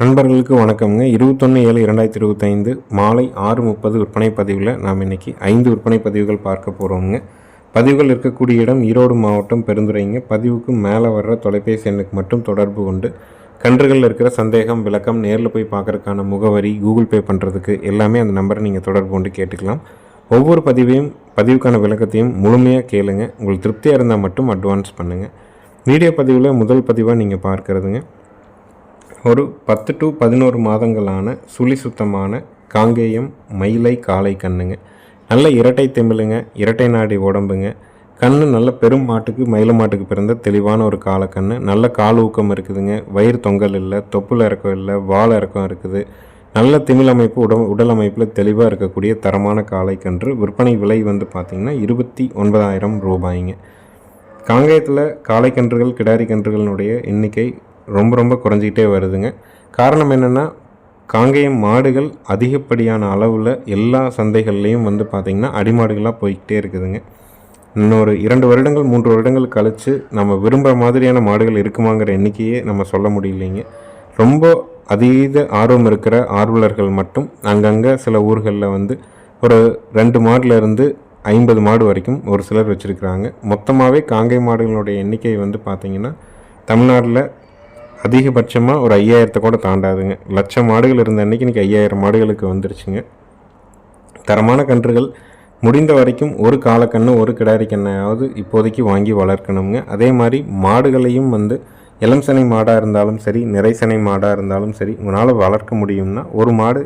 நண்பர்களுக்கு வணக்கம்ங்க. இருபத்தொன்று ஏழு இரண்டாயிரத்தி இருபத்தைந்து மாலை ஆறு முப்பது விற்பனை பதிவில் நாம் இன்னைக்கு ஐந்து விற்பனை பதிவுகள் பார்க்க போகிறோங்க பதிவுகள் இருக்கக்கூடிய இடம் ஈரோடு மாவட்டம் பெருந்துரைங்க பதிவுக்கு மேலே வர்ற தொலைபேசி எண்ணுக்கு மட்டும் தொடர்பு கொண்டு கன்றுகளில் இருக்கிற சந்தேகம் விளக்கம் நேரில் போய் பார்க்குறதுக்கான முகவரி கூகுள் பே பண்ணுறதுக்கு எல்லாமே அந்த நம்பரை நீங்கள் தொடர்பு கொண்டு கேட்டுக்கலாம். ஒவ்வொரு பதிவையும் பதிவுக்கான விளக்கத்தையும் முழுமையாக கேளுங்க. உங்களுக்கு திருப்தியாக இருந்தால் மட்டும் அட்வான்ஸ் பண்ணுங்கள் வீடியோ பதிவில் முதல் பதிவாக நீங்கள் பார்க்குறதுங்க. ஒரு பத்து டு பதினோரு மாதங்களான சுழி சுத்தமான காங்கேயம் மயிலை காளை கண்ணுங்க. நல்ல இரட்டை திமிலுங்க இரட்டை நாடி உடம்புங்க கண்ணு நல்ல பெரும் மாட்டுக்கு மயில மாட்டுக்கு பிறந்த தெளிவான ஒரு காலக்கண்ணு நல்ல கால் ஊக்கம் இருக்குதுங்க. வயிறு தொங்கல் இல்லை தொப்புள் இறக்கம் இல்லை வால் இறக்கம் இருக்குது. நல்ல திமிழ் அமைப்பு உடல் உடல் அமைப்பில் தெளிவாக இருக்கக்கூடிய தரமான காளைக்கன்று விற்பனை விலை வந்து பார்த்திங்கன்னா இருபத்தி ஒன்பதாயிரம் ரூபாய்ங்க. காங்கேயத்தில் காளைக்கன்றுகள் கிடாரி கன்றுகளினுடைய எண்ணிக்கை ரொம்ப ரொம்ப குறைஞ்சிக்கிட்டே வருதுங்க. காரணம் என்னென்னா காங்கேயம் மாடுகள் அதிகப்படியான அளவில் எல்லா சந்தைகள்லேயும் வந்து பார்த்திங்கன்னா அடிமாடுகளாக போய்கிட்டே இருக்குதுங்க. இன்னொரு இரண்டு வருடங்கள் மூன்று வருடங்கள் கழித்து நம்ம விரும்புகிற மாதிரியான மாடுகள் இருக்குமாங்கிற எண்ணிக்கையே நம்ம சொல்ல முடியலைங்க. ரொம்ப அதீத ஆர்வம் இருக்கிற ஆர்வலர்கள் மட்டும் அங்கங்கே சில ஊர்களில் வந்து ஒரு ரெண்டு மாடுலருந்து ஐம்பது மாடு வரைக்கும் ஒரு சிலர் வச்சுருக்கிறாங்க. மொத்தமாகவே காங்கை மாடுகளுடைய எண்ணிக்கை வந்து பார்த்திங்கன்னா தமிழ்நாட்டில் அதிகபட்சமாக ஒரு ஐயாயிரத்தை கூட தாண்டாதுங்க. லட்சம் மாடுகள் இருந்த அன்றைக்கி இன்றைக்கி ஐயாயிரம் மாடுகளுக்கு வந்துருச்சுங்க. தரமான கன்றுகள் முடிந்த வரைக்கும் ஒரு காலக்கண்ணு ஒரு கிடாரி கண்ணையாவது இப்போதைக்கு வாங்கி வளர்க்கணுங்க. அதே மாதிரி மாடுகளையும் வந்து இளம் சனை மாடாக இருந்தாலும் சரி நிறைசனை மாடாக இருந்தாலும் சரி உங்களால் வளர்க்க முடியும்னா ஒரு மாடு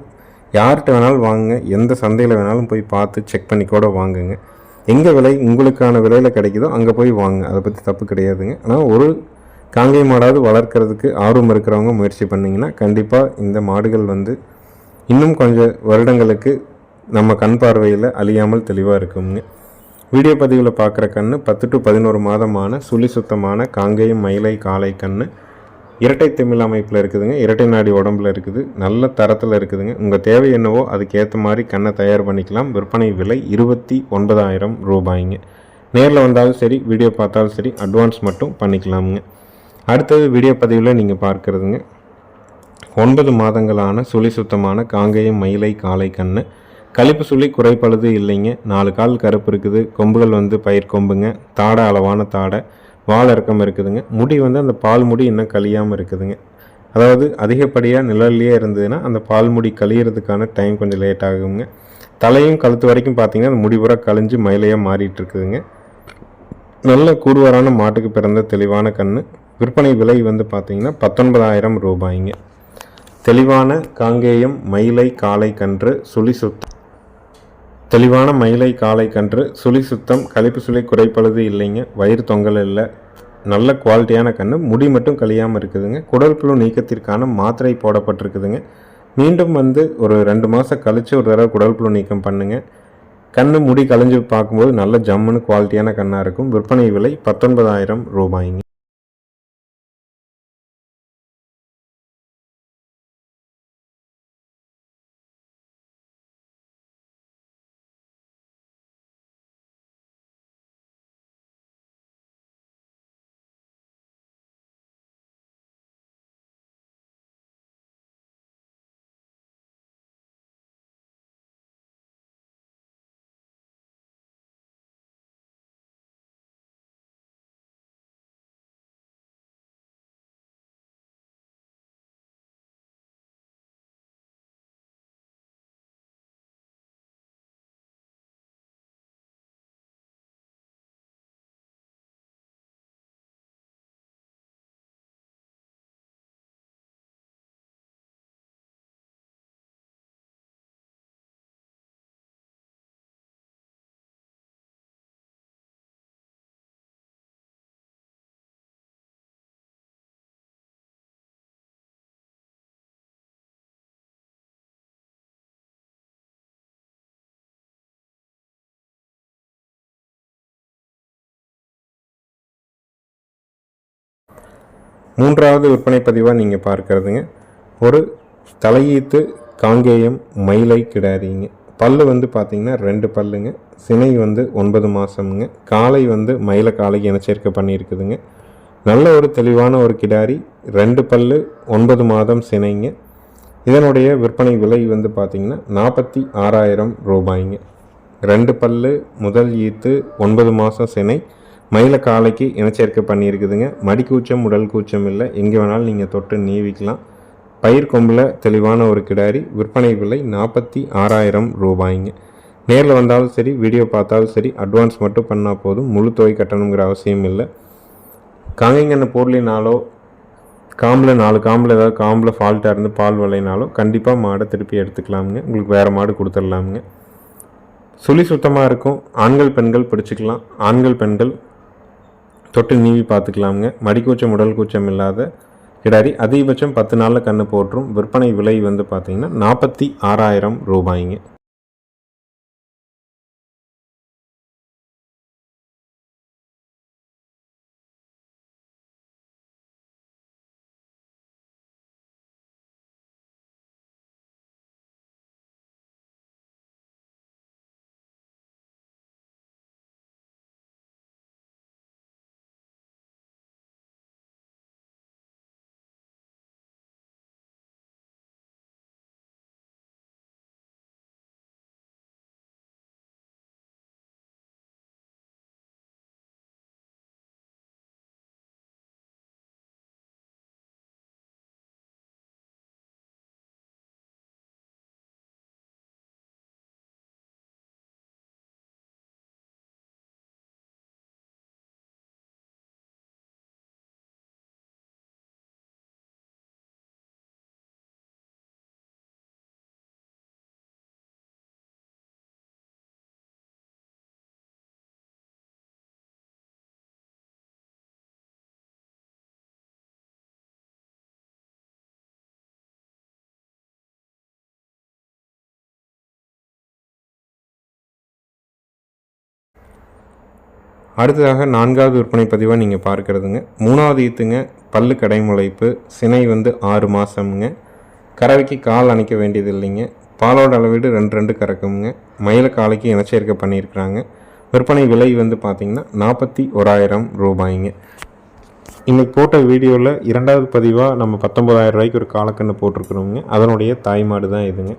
யார்கிட்ட வேணாலும் வாங்குங்க. எந்த சந்தையில் வேணாலும் போய் பார்த்து செக் பண்ணி கூட வாங்குங்க. எங்கே விலை உங்களுக்கான விலையில் கிடைக்குதோ அங்கே போய் வாங்க அதை பற்றி தப்பு கிடையாதுங்க. ஆனால் ஒரு காங்கை மாடாவது வளர்க்குறதுக்கு ஆர்வம் இருக்கிறவங்க முயற்சி பண்ணிங்கன்னா கண்டிப்பாக இந்த மாடுகள் வந்து இன்னும் கொஞ்சம் வருடங்களுக்கு நம்ம கண் பார்வையில் அழியாமல் தெளிவாக இருக்குங்க வீடியோ பதிவில் பார்க்குற கண் பத்து டு பதினோரு மாதமான சுழி சுத்தமான காங்கேயம் மயிலை காளை கன்று இரட்டை திமிழ் அமைப்பில் இருக்குதுங்க. இரட்டை நாடி உடம்புல இருக்குது. நல்ல தரத்தில் இருக்குதுங்க. உங்கள் தேவை என்னவோ அதுக்கேற்ற மாதிரி கண்ணை தயார் பண்ணிக்கலாம். விற்பனை விலை இருபத்தி ஒன்பதாயிரம் ரூபாய்ங்க. நேரில் வந்தாலும் சரி வீடியோ பார்த்தாலும் சரி அட்வான்ஸ் மட்டும் பண்ணிக்கலாமுங்க. அடுத்தது வீடியோ பதிவில் நீங்கள் பார்க்குறதுங்க. ஒன்பது மாதங்களான சுழி சுத்தமான காங்கேயம் மயிலை காளை கண்ணு. கழிப்பு சுழி குறைப்பழுது இல்லைங்க. நாலு கால் கருப்பு இருக்குது. கொம்புகள் வந்து பயிர் கொம்புங்க. தாடை அளவான தாடை. வால் இறக்கம் இருக்குதுங்க. முடி வந்து அந்த பால் முடி இன்னும் கழியாமல் இருக்குதுங்க. அதாவது அதிகப்படியாக நிழல்லையே இருந்ததுன்னா அந்த பால் முடி கழியறதுக்கான டைம் கொஞ்சம் லேட் ஆகுங்க. தலையும் கழுத்து வரைக்கும் பார்த்தீங்கன்னா அந்த முடி பூரா கழிஞ்சு மயிலையாக மாறிட்டு இருக்குதுங்க. நல்ல கூடுவாரான மாட்டுக்கு பிறந்த தெளிவான கன்று விற்பனை விலை வந்து பார்த்தீங்கன்னா பத்தொன்பதாயிரம் ரூபாய்ங்க. தெளிவான காங்கேயம் மயிலை காலை கன்று சுழி சுத்தம் தெளிவான மயிலை காலை கன்று சுழி சுத்தம் கழிப்பு சுளை குறைப்பழுது இல்லைங்க. வயிறு தொங்கல் இல்லை. நல்ல குவாலிட்டியான கன்று முடி மட்டும் கழியாமல் இருக்குதுங்க. குடல் புழு நீக்கத்திற்கான மாத்திரை போடப்பட்டிருக்குதுங்க. மீண்டும் வந்து ஒரு ரெண்டு மாதம் கழித்து ஒரு தடவை குடல் புழு நீக்கம் பண்ணுங்கள் கண்ணு முடி கழிஞ்சு பார்க்கும்போது நல்ல ஜம்முன்னு குவாலிட்டியான கண்ணாக இருக்கும். விற்பனை விலை பத்தொன்பதாயிரம் ரூபாய்ங்க. மூன்றாவது விற்பனை பதிவாக நீங்கள் பார்க்குறதுங்க. ஒரு தலையீத்து காங்கேயம் மயிலை கிடாரிங்க பல்லு வந்து பார்த்திங்கன்னா ரெண்டு பல்லுங்க. சினை வந்து ஒன்பது மாதமுங்க காலை வந்து மயில காலைக்கு இனச்சேர்க்கை பண்ணியிருக்குதுங்க. நல்ல ஒரு தெளிவான ஒரு கிடாரி ரெண்டு பல்லு ஒன்பது மாதம் சினைங்க. இதனுடைய விற்பனை விலை வந்து பார்த்திங்கன்னா நாற்பத்தி ஆறாயிரம் ரூபாய்ங்க. ரெண்டு பல்லு முதல் ஈத்து ஒன்பது மாதம் சினை. மயில காலைக்கு இனச்சேர்க்கை பண்ணியிருக்குதுங்க. மடிக்கூச்சம் உடல் கூச்சம் இல்லை. எங்கே வேணாலும் நீங்கள் தொட்டு நீவிக்கலாம். பயிர் கொம்பில் தெளிவான ஒரு கிடாரி விற்பனை விலை நாற்பத்தி ஆறாயிரம் ரூபாய்ங்க. நேரில் வந்தாலும் சரி வீடியோ பார்த்தாலும் சரி அட்வான்ஸ் மட்டும் பண்ணால் போதும். முழு தொகை கட்டணுங்கிற அவசியம் இல்லை. காங்கைங்கன்னு பொருளினாலோ காம்பில் நாலு காம்பில் ஏதாவது காம்பில் ஃபால்ட்டாக இருந்து பால் விளையினாலும் கண்டிப்பாக மாடை திருப்பி எடுத்துக்கலாமுங்க. உங்களுக்கு வேறு மாடு கொடுத்துடலாமுங்க. சுழி சுத்தமாக இருக்கும். ஆண்கள் பெண்கள் பிடிச்சிக்கலாம். ஆண்கள் பெண்கள் தொட்டு நீவி பார்த்துக்கலாமுங்க. மடிக்கூச்சம் உடல் கூச்சம் இல்லாத கிடாரி. அதிகபட்சம் பத்து நாளில் கன்று போட்டுரும் விற்பனை விலை வந்து பார்த்திங்கன்னா நாற்பத்தி ஆறாயிரம் ரூபாய்ங்க. அடுத்ததாக நான்காவது விற்பனை பதிவாக நீங்கள் பார்க்குறதுங்க. மூணாவது ஈத்துங்க பல்லு கடைமுளைப்பு சினை வந்து ஆறு மாதமுங்க கறவைக்கு கால் அணைக்க வேண்டியது இல்லைங்க. பாலோட அளவீடு ரெண்டு ரெண்டு கறக்குங்க. மயில காலைக்கு இனச்சேர்க்கை பண்ணியிருக்கிறாங்க. விற்பனை விலை வந்து பார்த்திங்கன்னா நாற்பத்தி ஓராயிரம் ரூபாய்ங்க. இன்றைக்கி போட்ட வீடியோவில் இரண்டாவது பதிவாக நம்ம பத்தொம்பதாயிரம் ரூபாய்க்கு ஒரு காலக்கன்று போட்டிருக்கிறோங்க. அதனுடைய தாய் மாடு தான் இதுங்க.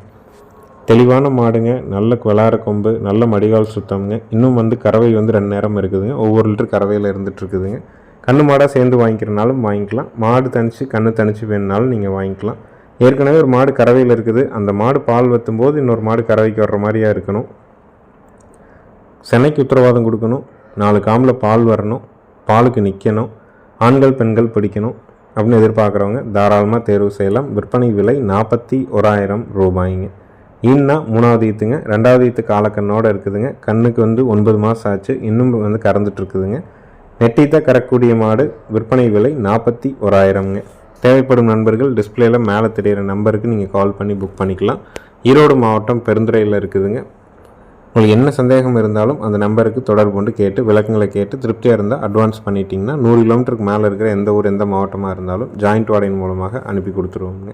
தெளிவான மாடுங்க நல்ல விளாட கொம்பு நல்ல மடிகால் சுத்தம்ங்க. இன்னும் வந்து கறவை வந்து ரெண்டு நேரம் இருக்குதுங்க. ஒவ்வொரு லிட்டர் கறவையில் இருந்துகிட்ருக்குதுங்க கண்ணு மாடாக சேர்ந்து வாங்கிக்கிறனாலும் வாங்கிக்கலாம். மாடு தனிச்சு கண்ணு தனிச்சு வேணுனாலும் நீங்கள் வாங்கிக்கலாம். ஏற்கனவே ஒரு மாடு கறவையில் இருக்குது. அந்த மாடு பால் வற்றும் போது இன்னொரு மாடு கறவைக்கு வர்ற மாதிரியாக இருக்கணும். சென்னைக்கு உத்தரவாதம் கொடுக்கணும். நாலு காமில் பால் வரணும். பாலுக்கு நிற்கணும் ஆண்கள் பெண்கள் பிடிக்கணும் அப்படின்னு எதிர்பார்க்குறவங்க தாராளமாக தேர்வு செய்யலாம். விற்பனை விலை நாற்பத்தி ஓராயிரம் ரூபாய்ங்க. ஈன்னா மூணாவது ஈத்துங்க. ரெண்டாவது ஈத்து காலக்கண்ணோடு இருக்குதுங்க. கண்ணுக்கு வந்து ஒன்பது மாதம் ஆச்சு. இன்னும் வந்து கறந்துட்டுருக்குதுங்க நெட்டீத்த கறக்கூடிய மாடு விற்பனை விலை நாற்பத்தி ஓராயிரம்ங்க. தேவைப்படும் நண்பர்கள் டிஸ்பிளேயில் மேலே தெரிகிற நம்பருக்கு நீங்கள் கால் பண்ணி புக் பண்ணிக்கலாம். ஈரோடு மாவட்டம் பெருந்துறையில் இருக்குதுங்க. உங்களுக்கு என்ன சந்தேகம் இருந்தாலும் அந்த நம்பருக்கு தொடர்பு கொண்டு கேட்டு விளக்கங்களை கேட்டு திருப்தியாக இருந்தால் அட்வான்ஸ் பண்ணிட்டீங்கன்னா நூறு கிலோமீட்டருக்கு மேலே இருக்கிற எந்த ஊர் எந்த மாவட்டமாக இருந்தாலும் ஜாயிண்ட் வாடகை மூலமாக அனுப்பி கொடுத்துருவோங்க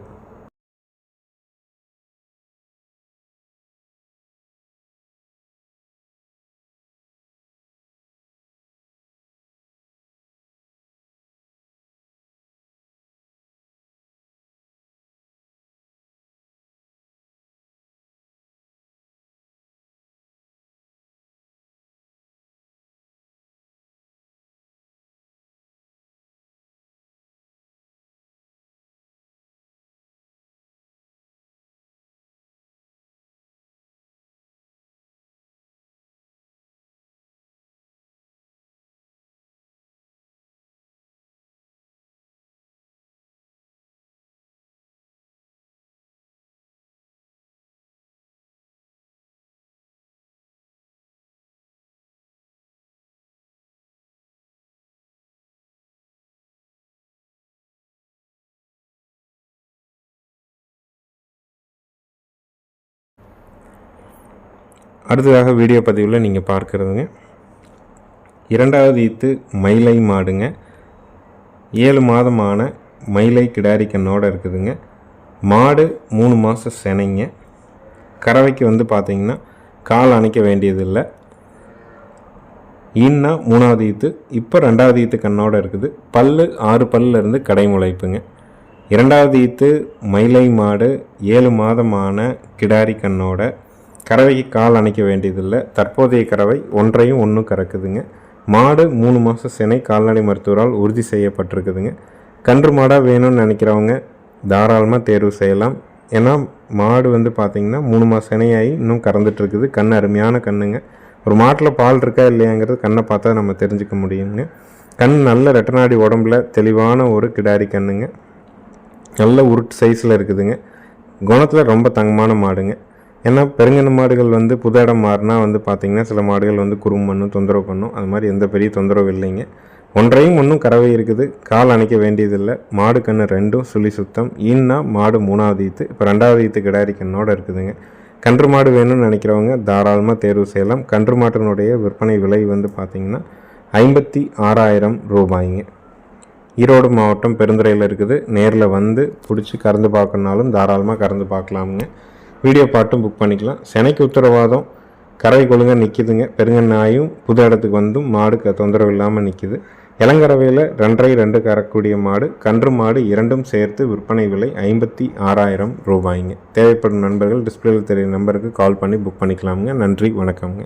அடுத்ததாக வீடியோ பதிவில் நீங்கள் பார்க்குறதுங்க. இரண்டாவது ஈத்து மயிலை மாடுங்க. ஏழு மாதமான மயிலை கிடாரி கண்ணோடு இருக்குதுங்க. மாடு மூணு மாதம் செனைங்க. கறவைக்கு வந்து பார்த்திங்கன்னா கால் அணைக்க வேண்டியதில்லை. ஈன்னா மூணாவது ஈத்து இப்போ ரெண்டாவது ஈத்து கண்ணோடு இருக்குது. பல் ஆறு பல்லிருந்து கடை முளைப்புங்க. இரண்டாவது ஈத்து மயிலை மாடு ஏழு மாதமான கிடாரி கண்ணோட கறவைக்கு கால் அணைக்க வேண்டியதில்லை. தற்போதைய கறவை ஒன்றையும் ஒன்றும் கறக்குதுங்க. மாடு மூணு மாதம் சினை கால்நடை மருத்துவரால் உறுதி செய்யப்பட்டிருக்குதுங்க. கன்று மாடாக வேணும்னு நினைக்கிறவங்க தாராளமாக தேர்வு செய்யலாம். ஏன்னா மாடு வந்து பார்த்திங்கன்னா மூணு மாதம் சினையாகி இன்னும் கறந்துட்டுருக்குது. கண் அருமையான கண்ணுங்க. ஒரு மாட்டில் பால் இருக்கா இல்லையாங்கிறது கண்ணை பார்த்தா நம்ம தெரிஞ்சுக்க முடியுங்க. கண் நல்ல ரெட்டநாடி உடம்புல தெளிவான ஒரு கிடாரி கண்ணுங்க. நல்ல உருட்டு சைஸில் இருக்குதுங்க. குணத்தில் ரொம்ப தங்கமான மாடுங்க. ஏன்னா பெருங்கன மாடுகள் வந்து புது இடம் மாறினா வந்து பார்த்திங்கன்னா சில மாடுகள் வந்து குறும் பண்ணும் தொந்தரவு பண்ணும். அது மாதிரி எந்த பெரிய தொந்தரவு இல்லைங்க. ஒன்றையும் ஒன்றும் கறவை இருக்குது. கால் அணைக்க வேண்டியதில்லை. மாடு கன்று ரெண்டும் சுழி சுத்தம். ஈன்னா மாடு மூணாவது ஈத்து. இப்போ ரெண்டாவது ஈத்து கிடாரி கண்ணோடு இருக்குதுங்க. கன்று மாடு வேணும்னு நினைக்கிறவங்க தாராளமாக தேர்வு செய்யலாம். கன்று மாட்டினுடைய விற்பனை விலை வந்து பார்த்திங்கன்னா ஐம்பத்தி ஆறாயிரம் ரூபாய்ங்க. ஈரோடு மாவட்டம் பெருந்துறையில் இருக்குது. நேரில் வந்து பிடிச்சி கறந்து பார்க்கணுனாலும் தாராளமாக கறந்து பார்க்கலாமுங்க. வீடியோ பாட்டும் புக் பண்ணிக்கலாம். சென்னைக்கு உத்தரவாதம். கறவை கொழுங்க நிற்கிதுங்க பெருங்கண்ணாயும் புது இடத்துக்கு வந்தும் மாடு தொந்தரவு இல்லாமல் நிற்கிது இளங்கரவையில் ரெண்டரை ரெண்டு கறக்கூடிய மாடு கன்று மாடு இரண்டும் சேர்த்து விற்பனை விலை ஐம்பத்தி ஆறாயிரம் ரூபாய்ங்க. தேவைப்படும் நண்பர்கள் டிஸ்பிளேல தெரியும் நம்பருக்கு கால் பண்ணி புக் பண்ணிக்கலாமுங்க. நன்றி வணக்கம்ங்க.